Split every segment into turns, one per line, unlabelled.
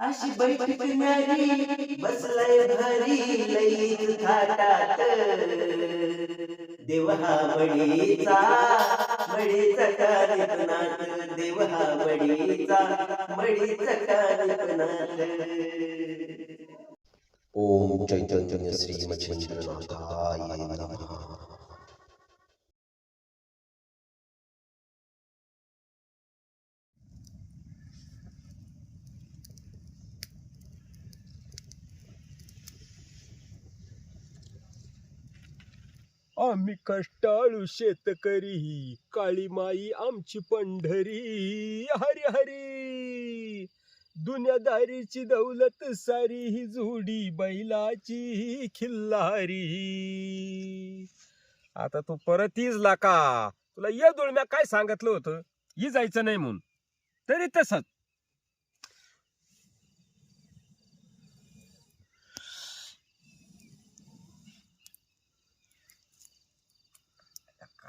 अशी बैठक न्यारी बसलाय भारी लईच थाटात. देव हा मडीचा मडीचा कानिपनाथ देव हा मडीचा मडीचा कानिपनाथ
ओम चैतन्य श्री मच्छिंद्रनाथाय नमः.
आम्ही कष्टाळू शेतकरी काळी माई आमची पंढरी. हरी हरी. दुनियादारीची दौलत सारी ही जुडी बैलाची खिल्लारी. आता तू परत इजला का तुला ये दुळम्या काय सांगितलं होतं? ही जायचं नाही म्हणून. तरी तसंच.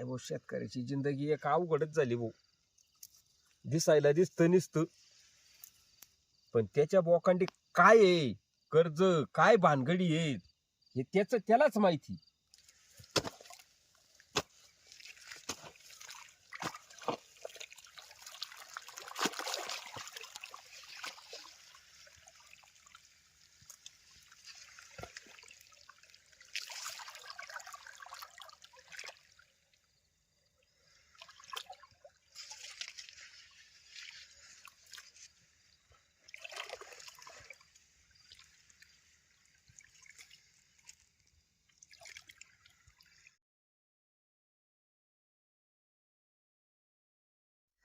काय भाऊ शेतकऱ्याची जिंदगी एक अवघडच झाली भाऊ. दिसायला दिसतं निसतं. पण त्याच्या बोकांडी काय आहे? कर्ज काय भानगडी आहे? हे त्याच त्यालाच माहिती.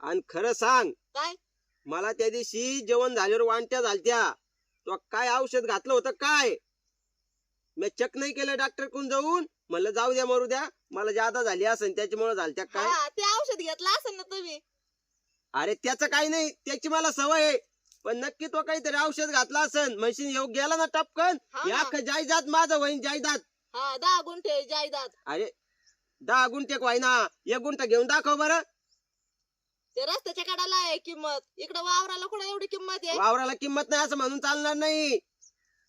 आणि खरं सांग
काय?
मला त्या दिवशी जेवण झाल्यावर वांट्या झालत्या. तो काय औषध घातलं होतं काय? मी चेक नाही केलं डॉक्टर कोण जाऊन. म्हणलं जाऊ द्या मरू द्या. मला जादा झाली असेल त्याच्यामुळे झालत्या काय?
हा ते औषध घेतलं असेल ना तुम्ही?
अरे त्याचं काही नाही. त्याची मला सवय आहे. पण नक्की तो काहीतरी औषध घातलं असेल म्हशीन येऊ गेला ना टपकन?
हा.
अख्खं जायदाद माझं वहीन जायदाद
हा दहा गुंठे जायदाद
अरे दहा गुंठे ना एक गुंठा घेऊन दाखव बरं.
ते रस्त्याच्या कडाला आहे किंमत. इकडे वावराला कुठे एवढी किंमत आहे?
वावराला किंमत नाही असं म्हणून चालणार नाही.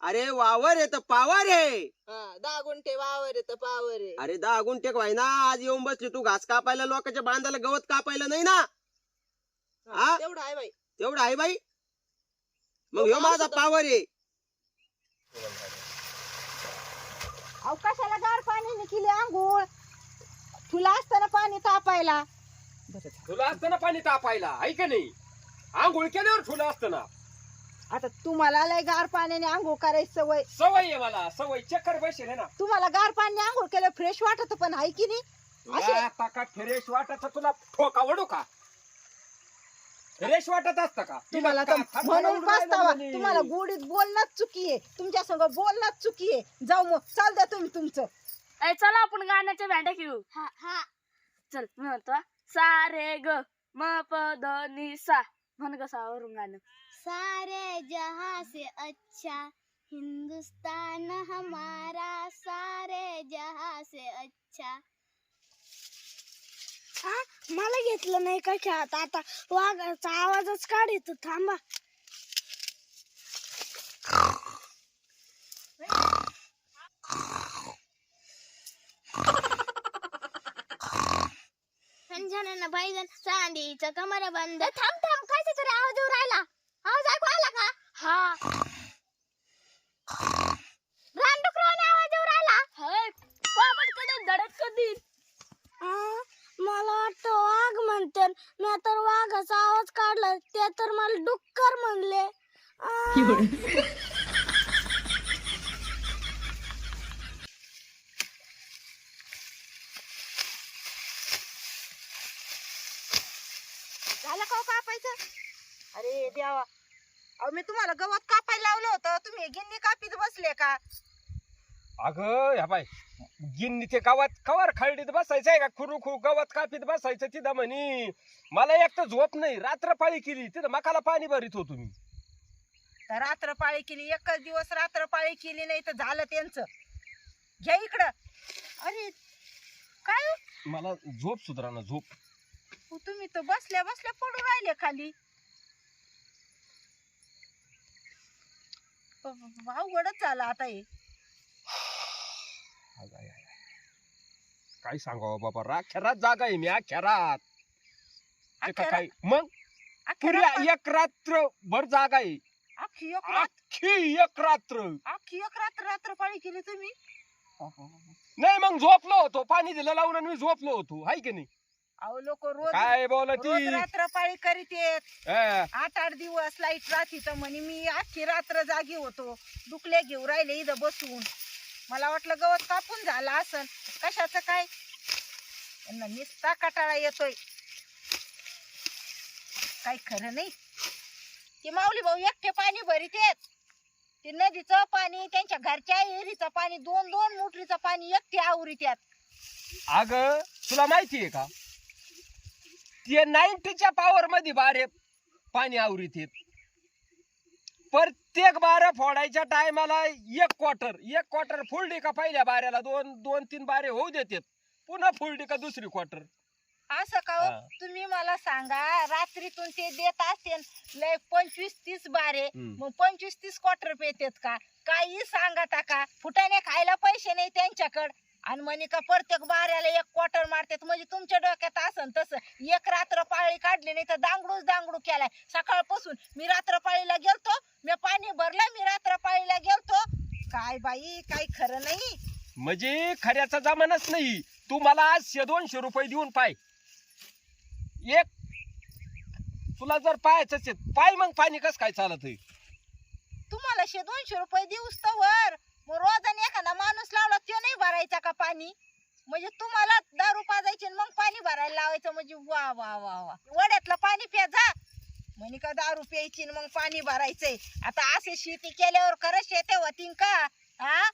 अरे वावर आहे तर पावर आहे.
हा दहा गुंठे वावर आहे तर पावर आहे.
अरे दहा गुंठे ना आज येऊन बसली तू घास कापायला लोकांच्या बांधाला गवत कापायला नाही ना?
हा? तेवढं आहे बाई.
तेवढं आहे बाई. मग
हो,
ह्यो माझा. पावर आहे.
अवकाशाला गार पाणी केली आंघोळ तुला असताना पाणी तापायला.
तुला असतं पाणी तापायला आहे का नाही? आंघोळ केल्यावर ठुला असतं ना.
आता तुम्हाला लय गार पाण्याने आंघोळ करायची सवय.
सवय आहे मला सवय चक्कर बसेल आहे ना.
तुम्हाला गार पाण्याने आंघोळ केलं फ्रेश वाटत पण आहे की नाही? अशी-
तुला आता का फ्रेश वाटत तुला ठोका वडू का? फ्रेश वाटत असतं का?
तुम्हाला तर
का-
म्हणून पस्तावा. तुम्हाला गोडीत बोलणंच चुकी आहे. तुमच्या संग बोलणंच चुकी आहे. जाऊ मग चाल द्या तुम्ही तुमचं.
ए चला आपण गाण्याच्या हा हा. चल मी म्हणतो सा रे ग म प द नि सा म्हण कसावरून गाणं.
सारे जहां से अच्छा हिंदुस्तान हमारा. सारे जहां से अच्छा
मला घेतलं नाही का खेळात? आता वाघाचा आवाजच काढ येतो थांबा.
संजनानं पाहिजे चांदीचं कमर बंद. थांब थांब काय तरी आवाज येऊ राहिला? आवाज ऐकू आला का?
हा.
रानडुकराने आवाज येऊ राहिला?
हय. पापडकडे धडक कधी? मला वाटतं वाघ म्हणते. मी तर वाघाचा आवाज काढला ते तर मला डुक्कर म्हणले
झालं का हो कापायचं? अरे देवा. अहो मी तुम्हाला गवत कापायला लावलं होतं. तुम्ही गिन्नी कापीत बसले का?
अगं ह्या बाय गिन्नी ते गावात कवर खळडीत बसायचं आहे का? खुरू खुरू गवत कापीत बसायचं तिथं म्हणी. मला एक तर झोप नाही. रात्रपाळी केली. तिथं मकाला पाणी भरीत होतो मी.
तर रात्रपाळी केली. एकच दिवस रात्रपाळी केली नाही तर झालं त्यांचं. घ्या इकडं. अरे काय हो?
मला झोप सुधरा ना झोप.
हो, तुम्ही तर बसल्या बसल्या पडून राहिले खाली. प- प- अवघडच झालं आता हे.
I, I, I. काय सांगावं बाबा राखेरात जागा आहे मी अखेरात. ते का काय मग? पुऱ्या
आपण-
एक रात्र भर जागा आहे.
अख्खी एक
अख्खी एक रात्र.
अख्खी एक रात्र रात्र पाळी केली तुम्ही?
नाही मग झोपलो होतो पाणी दिलं लावून आणि मी झोपलो होतो हाय की नाही?
अहो लोक रोज
काय बोला
रोज
ती
रात्र पाळी करीत येत
हा.
आठ आठ दिवस लाइट राहती तर म्हणे मी अख्खी रात्र जागी होतो. दुखले घेऊ राहिले इथं बसून. मला वाटलं गवत कापून झालं असन. कशाचं काय? यांना निस्ता कटाळा येतोय. काही खरं नाही. ते माऊली भाऊ एकटे पाणी भरीत येत ते नदीचं पाणी त्यांच्या घरच्या एरीचं पाणी दोन दोन मोटरीचं पाणी एकटे आवरीत येत
अग तुला माहितीये का? ते नाईन्टीच्या पॉवर मध्ये बारे पाणी आवरीत येत प्रत्येक बाऱ्या फोडायच्या टायमाला एक क्वार्टर एक क्वार्टर फुलडी का पहिल्या बाऱ्याला दोन दोन तीन बारे होऊ देतात पुन्हा फुलडी का दुसरी क्वार्टर
असं का हो?
हा.
तुम्ही मला सांगा रात्रीतून ते देत असते लय पंचवीस तीस बारे
हम्म.
मग पंचवीस तीस क्वार्टर पेतेत का काही सांगा का फुटाने खायला पैसे नाही त्यांच्याकडे आणि म्हणे का प्रत्येक बाऱ्याला एक क्वार्टर मारतात. म्हणजे तुमच्या डोक्यात असन तसं. एक रात्र पाळी काढली नाही तर दांगडूच दांगडू केलाय. सकाळपासून मी रात्र पाळीला गेलतो मी पाणी भरलं मी रात्र पाळीला गेलतो. काय बाई काही खरं नाही.
म्हणजे खऱ्याचा जमानाच नाही. तू मला आठशे दोनशे रुपये देऊन पाय. एक तुला जर पाहायचंच आहे, पाय मग पाणी कस काय चालत
तुम्हाला शे दोनशे रुपये देऊस तर वर मग रोजाने एखादा माणूस लावला तो नाही भरायचा का पाणी? म्हणजे तुम्हाला दारू पाजायची आणि मग पाणी भरायला लावायचं म्हणजे वा वा वा वा. वड्यातलं पाणी प्या जा. म्हणे का दारू प्यायची मग पाणी भरायचंय. आता असे शेती केल्यावर खरंच शेते होतीन का? हा?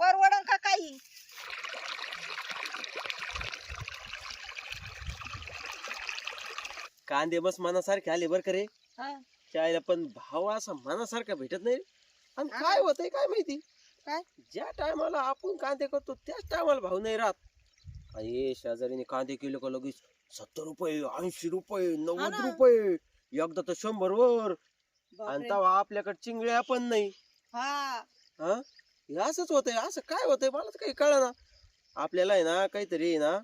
परवडन का काही?
कांदे मस्त मनासारखे आले बर का रे?
हा.
त्याला पण भाव असा मनासारखा भेटत नाही. आणि काय होतंय काय माहिती?
काय?
ज्या टायमाला आपण कांदे करतो त्याच टायमाला भाव नाही राहत. अये शेजारीने कांदे केले का लगेच? सत्तर रुपये ऐंशी रुपये नव्वद
ना.
रुपये. एकदा तर शंभर वर आणि
बापरे.
तेव्हा आपल्याकडे चिंगळ्या पण नाही.
हा.
हा? हे असंच होतंय असं काय होतंय? मला तर काही कळना. आपल्याला आहे ना काहीतरी आहे ना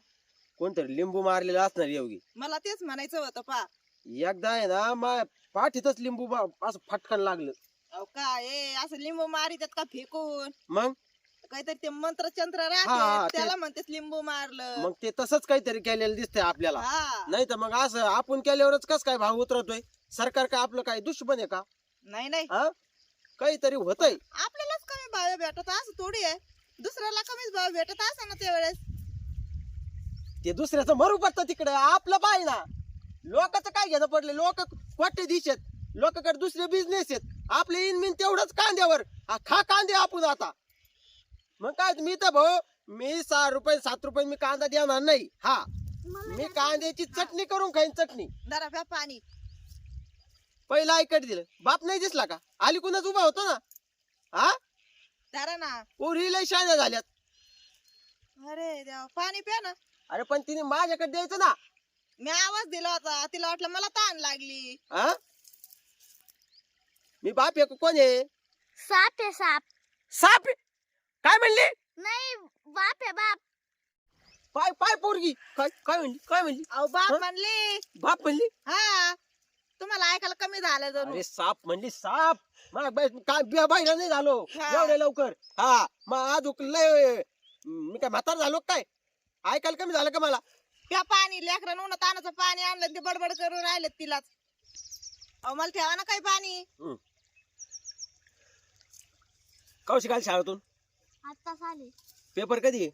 कोणतरी लिंबू मारलेला असणार योगी.
मला तेच म्हणायचं होतं पा
एकदा आहे ना मा पाठीतच लिंबू असं फटकन लागलं.
अहो काय हे, असं लिंबू मारितात का फेकून?
मग?
काहीतरी ते मंत्रचंत्र
हा,
राहते
ते-
त्याला म्हणतेस लिंबू मारलं.
मग ते तसंच काहीतरी केलेलं दिसतंय आपल्याला.
हा.
नाही तर मग असं आपण केल्यावरच कस काय भाव उतरतोय? सरकार काय आपलं काय दुश्मन आहे का?
नाही नाही.
हा? काहीतरी होतंय.
आपल्यालाच कमी भाव भेटत असं थोडी आहे. दुसऱ्याला कमीच भाव भेटत असं ना त्यावेळेस.
ते दुसऱ्याचं मरू पडतं तिकडे आपलं ना. लोकांचं काय घेणं पडलं? लोक कोटे दिश आहेत. लोकांकडे दुसरे बिझनेस आहेत. आपले इनमिन तेवढंच कांद्यावर. हा, खा कांदे आपण आता. मग काय मी तर भाऊ मी सहा रुपये सात रुपये मी कांदा देणार नाही. हा. मी कांद्याची चटणी करून खाईन चटणी.
जरा प्या पाणी.
पहिला ऐकत दिलं. बाप नाही दिसला का? आली कुणाच उभा होतो ना? हा?
जरा ना.
पोरी लय शाळ्या झाल्यात.
अरे देवा पाणी प्या ना.
अरे पण तिने माझ्याकडे द्यायचं ना.
मी आवाज दिला होता. तिला वाटलं मला ताण लागली.
हा? मी बाप आहे का कोण आहे?
साप आहे साप.
साप आहे. काय म्हणली?
नाही बाप आहे बाप.
पाय पाय पोरगी. काय काय म्हणली? काय म्हणली?
अहो बाप
हं?
म्हणली.
बाप म्हणली?
हा. तुम्हाला ऐकायला कमी झालं जणू.
अरे साप म्हणली साप. बाई काय बिया नाही झालो.
हा.
एवढे लवकर. हा मग आज लय मी काय म्हातार झालो का काय? ऐकायला कमी झालं का मला?
प्या पाणी लेकरानं उन्हा तानाचं पाणी आणलं ते बडबड करून राहिलेत तिलाच. अहो मला ठेवा ना काही पाणी.
कौशी काल शाळेतून?
आत्ताच आले.
पेपर कधी आहे?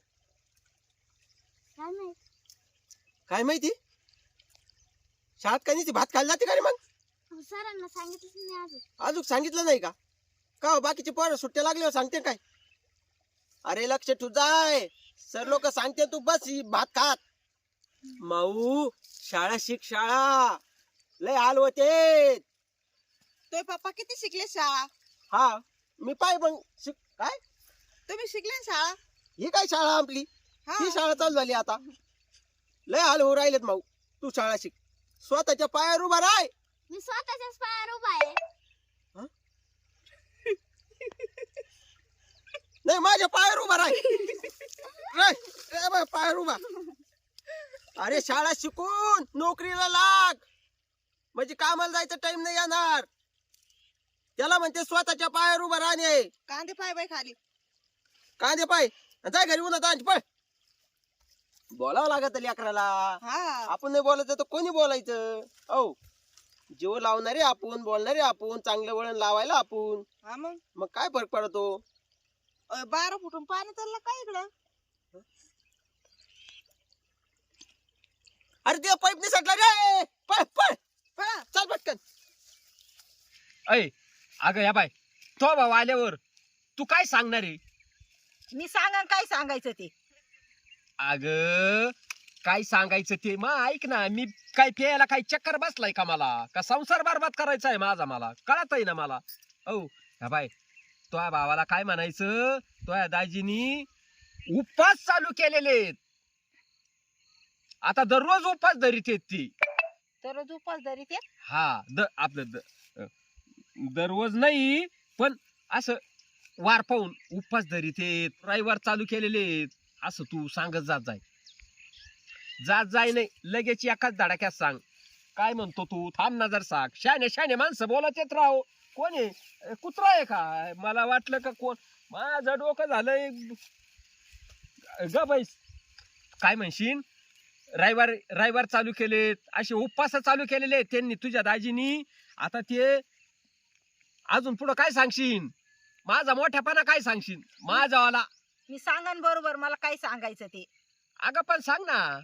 काय नाही
काय माहिती? शाळेत काय नाही ती भात खायला जाते का रे मग?
सरांना सांगितलं नाही अजून.
अजून सांगितलं नाही का? का हो, बाकीचे पोरं सुट्ट्या लागल्यावर सांगते काय? अरे लक्ष तू जाय. सर लोक सांगते तू बस ही भात खात. माऊ शाळा शिक शाळा. लय हाल होते.
तो पप्पा किती शिकले शाळा?
हा मी पाय मग शिक काय?
तुम्ही शिकले ना शाळा?
ही काय शाळा आपली?
हा.
ही शाळा चालू झाली आता. लय हाल होऊ राहिलेत माऊ तू शाळा शिक. स्वतःच्या पायावर उभा राय.
मी स्वतःच्याच पायावर उभा आहे.
माझ्या पायावर उभा राह रे, ए बा, पायावर उभा. अरे शाळा शिकून नोकरीला लाग. म्हणजे कामाला जायचं टाइम नाही येणार. त्याला म्हणते स्वतःच्या पायावर उभा राहणे
कांदे पाय बाई खाली.
कांदे पाय. जाय घरी उन्हात आण, पळ. बोलावं लागत लेकराला.
हा.
आपण नाही बोलायचं तर कोणी बोलायचं? औ. जीव लावणारे आपण बोलणारे आपण चांगलं वळण लावायला आपण.
हा मग?
मग काय फरक पडतो?
अ, बारा फुटून पाणी चाललं काय इकडं?
अरे ते पाईप निसटला रे. पळ पळ.
पळा
चल पटकन.
ऐ अगं या बाय तो भाऊ आल्यावर तू काय सांगणार आहे?
मी सांगा काय सांगायचं ते?
अग काय सांगायचं ते? मग ऐक ना मी काय प्यायला काही चक्कर बसलाय का मला? का संसार बरबाद करायचा आहे माझा मला? कळत आहे ना मला? औ हा बाय तो भावाला काय म्हणायचं? तो दाजीनी उपवास चालू केलेले. आता दररोज उपवास धरीत ती.
तर उपास धरी ते
हा द आपलं द अ, दररोज नाही पण असं वार पाहून उपवास धरीत आहेत रविवार चालू केलेले आहेत असं तू सांगत जात जाय. जात जाय नाही लगेच एकाच धडाक्यात सांग. काय म्हणतो तू? थांब ना जर सांग. शाने शाने माणसं बोलत येत राहो कोण आहे? अ, कुत्रा आहे का? मला वाटलं का कोण? माझं डोकं झालंय. ग बैस. काय म्हणशीन रविवार रविवार चालू केलेत. असे उपवास चालू केलेले आहेत त्यांनी तुझ्या दाजीनी. आता ते अजून पुढं काय सांगशील? माझा मोठ्यापणा काय सांगशील? माझावाला
मी सांगन बरोबर मला काय सांगायचं ते.
अगं पण सांग ना.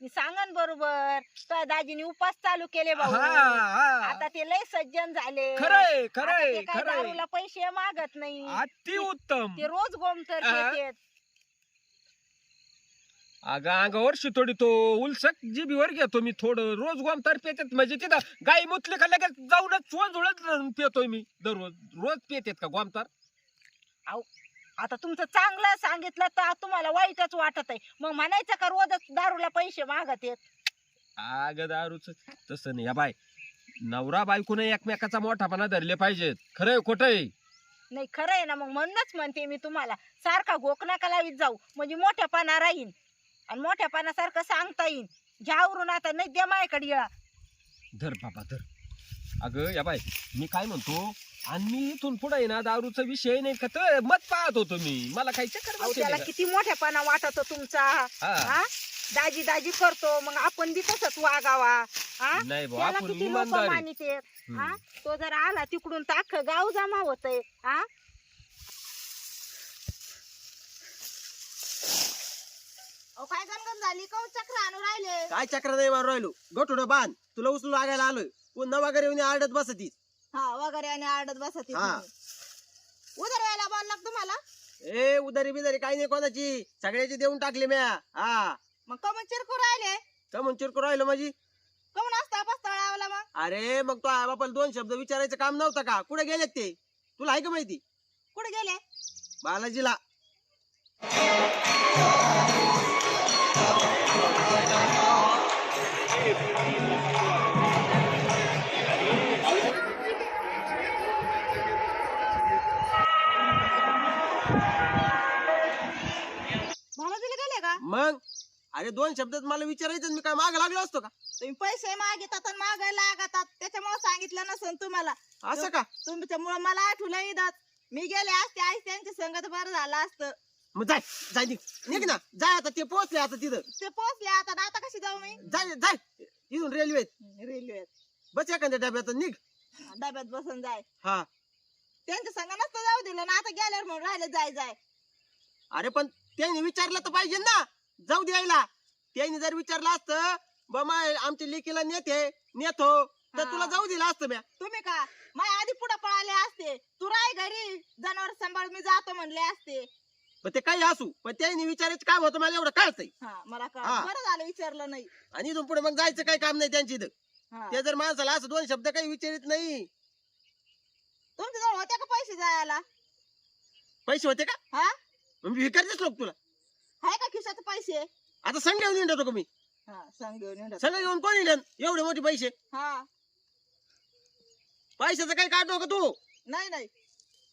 मी सांगन बरोबर. तुझ्या दाजीने उपास चालू केले भाऊ.
हा, हा.
आता ते लय सज्जन झाले.
खरंय
आता
खरंय
ते काय
खरंय.
दारूला पैसे मागत नाही.
अति उत्तम
ते रोज गोमतर
हा. अगं अंगावर शितोडी तो उलसक जीबीवर घेतो मी थोडं. रोज गोम तर पेतात. म्हणजे तिथं गाई मुतले का लगेच जाऊनच चोन जुळत पितोय मी दररोज. रोज पेतेत का गोमतार?
आता तुमचं चांगलं सांगितलं तर तुम्हाला वाईटच वाटत आहे. मग म्हणायचं का रोजच दारूला पैसे मागत आहेत?
अगं दारूच. तसं नाही. या बाय नवरा बायकोने एकमेकाचा मोठापणा धरले पाहिजेत. खरंय खोटंय
नाही खरं आहे ना. मग म्हणूनच म्हणते मी तुम्हाला सारखा गोकनाका लावीत जाऊ. म्हणजे मोठ्यापणा राहीन. आणि मोठ्यापणासारखं सांगता येईन. घ्यावरून आता नाही द्या माझ्याकडे येळा.
धर बाबा धर. अगं या बाय मी काय म्हणतो? आणि मी इथून पुढे ना दारूचा विषय नाही का तर मत पाहत होतो मी. मला काही चक्कर
अहो, त्याला
का?
किती मोठ्यापणा वाटतो तुमचा.
हा.
हा? दाजी दाजी करतो मग आपण बी तसंच वागावा. हा?
नाही
त्याला
आपण
किती लोक
इमानदार आहे.
मानित? आहेत. हा?
हम्म.
तो जर आला तिकडून तर अख्खं गाव जमा होतय. हा?
अहो काय गणगण झाली? कौ चक्र आणून राहिले?
काय चक्र नाही राहिलो? गठोडं बांध. तुला उचलून लागायला आलोय. पुन्हा वगैरे येऊन आडत बसतीस.
हा वगैरे आणि आडत बसत
हा.
उदर यायला बोलला का तुम्हाला?
ए उदारी बिदारी काही नाही कोणाची. सगळ्याची देऊन टाकली म्या. हा.
मग कमन चिरकू राहिले?
कमून चिरकू राहिलो माझी.
कमन असता पस्ताळावला मग?
अरे मग तो आई बापाला दोन शब्द विचारायचं काम नव्हतं का? कुठे गेलेत ते? तुला आहे का माहिती?
कुठे गेले?
बालाजीला. अरे दोन शब्दात मला विचारायचं मी काय माग लागलो असतो का?
तुम्ही पैसे मागितात आणि मागायला लागतात. त्याच्यामुळे सांगितलं नसन तुम्हाला.
असं का?
तुमच्यामुळे मला आठवलं इदात मी गेले असते आई त्यांच्या संगत बरं झालं असतं.
मग जाय जाय निघ. निघ ना. जाय आता ते पोहोचले आता तिथं.
ते पोहोचले आता. आता कशी जाऊ मी?
जाय जाय. इथून रेल्वेत.
रेल्वेत.
बस एखाद्या डब्यात निघ.
डब्यात बसून जाय.
हा.
त्यांच्या संग नसतं जाऊ दिलं ना. आता गेल्यावर म्हणून राहिले जाय जाय.
अरे पण त्यांनी विचारलं तर पाहिजे ना. जाऊ द्यायला त्यांनी जर विचारलं असतं बाबा आमच्या लेकीला नेते नेतो तर
हा.
तुला जाऊ दिलं असतं म्या.
तुम्ही का? माझ्या आधी पुढे पळाले असते. तू राय घरी. जनावर सांभाळ मी जातो म्हणले असते.
पण ते काही असू. पण त्यांनी विचारायचं काम होतं मला एवढं कळतंय.
हा मला का
हा.
बरं झालं विचारलं नाही.
आणि इथून पुढे मग जायचं काही काम नाही त्यांची इथं.
हा.
ते जर माणसाला असं दोन शब्द काही विचारित नाही.
तुमच्या जवळ होत्या का पैसे जायला?
पैसे होते का?
हा?
मग मी विचारतेच लोक तुला.
आहे का खिशात पैसे?
आता संघ घेऊन येतो मी?
हा सांग घेऊन ये.
संघ घेऊन कोण येईल? एवढे मोठे पैसे?
हा.
पैशाचं काही काढतो का तू.
नाही नाही.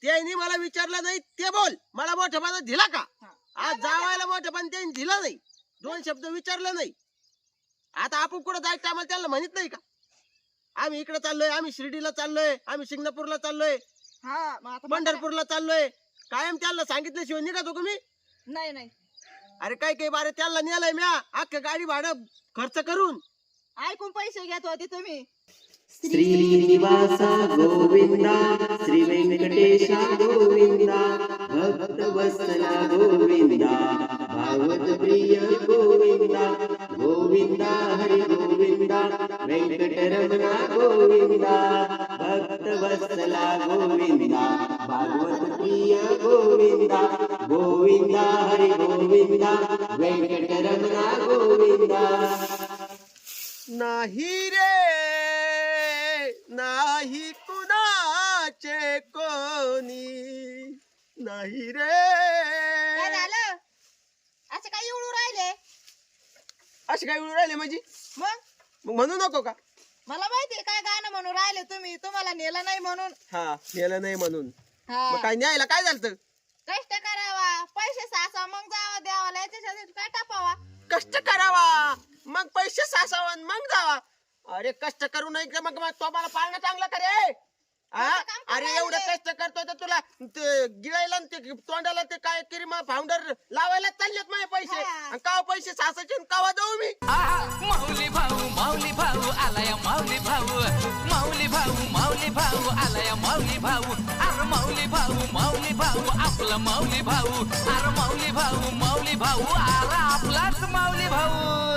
त्यांनी मला विचारलं नाही ते बोल. मला मोठेपणा दिला का?
हा.
आज जावायला मोठेपण त्यांनी दिलं नाही. दोन शब्द विचारलं नाही. आता आपण कुठं जायचं टायमाला त्याला म्हणत नाही का? आम्ही इकडे चाललोय आम्ही शिर्डीला चाललोय आम्ही शिंगणापूरला चाललोय
हा मग आता
पंढरपूरला चाललोय. कायम त्याला सांगितल्याशिवाय निघतो का मी?
नाही नाही.
अरे काय काय बारे त्याला नेलंय म्या. अख्खं गाडी भाडं खर्च करून.
ऐकून पैसे घेत होते तुम्ही.
श्रीनिवासा गोविंदा श्री व्यंकटेशा गोविंदा भक्त वत्सला गोविंदा. भागवत प्रिय गोविंदा गोविंदा हरि गोविंदा व्यंकटरमणा गोविंदा भक्त वत्सला गोविंदा भागवत प्रिय गोविंदा गोविंदा हरि गोविंदा व्यंकटरमणा गोविंदा
नाही रे नाही कुणाचे कोणी नाही
काय
रे
झालं असं काय एवढू राहिले?
असे काय वेळ राहिले म्हणजे?
मग?
मग म्हणू नको का?
मला माहितीये काय गाणं म्हणून राहिले तुम्ही. तुम्हाला नेलं नाही म्हणून.
हा गेलं नाही म्हणून.
हा.
मग काय न्यायला काय झालं
कष्ट करावा. पैसे साचा मग जावा द्यावा याच्यासाठी काय टापावा?
कष्ट करावा. मग पैसे सासावन मग जावा. अरे कष्ट करू नाही का मग? मग तो मला पाळणं चांगलं करे. हा?
कोणतं काम
अरे
करायले?
एवढं कष्ट करतो तर तुला ते गिळायला ते तोंडाला ते काय किरी मग फाउंडर लावायला चाललेत माझे पैसे
हा.
आणि कावा पैसे सासायचे आणि कावा देऊ मी
माऊली भाऊ माऊली भाऊ आलाय माऊली भाऊ माऊली भाऊ माऊली भाऊ आलाय माऊली भाऊ अरे माऊली भाऊ माऊली भाऊ आपला माऊली भाऊ अरे माऊली भाऊ माऊली भाऊ आला आपलाच माऊली भाऊ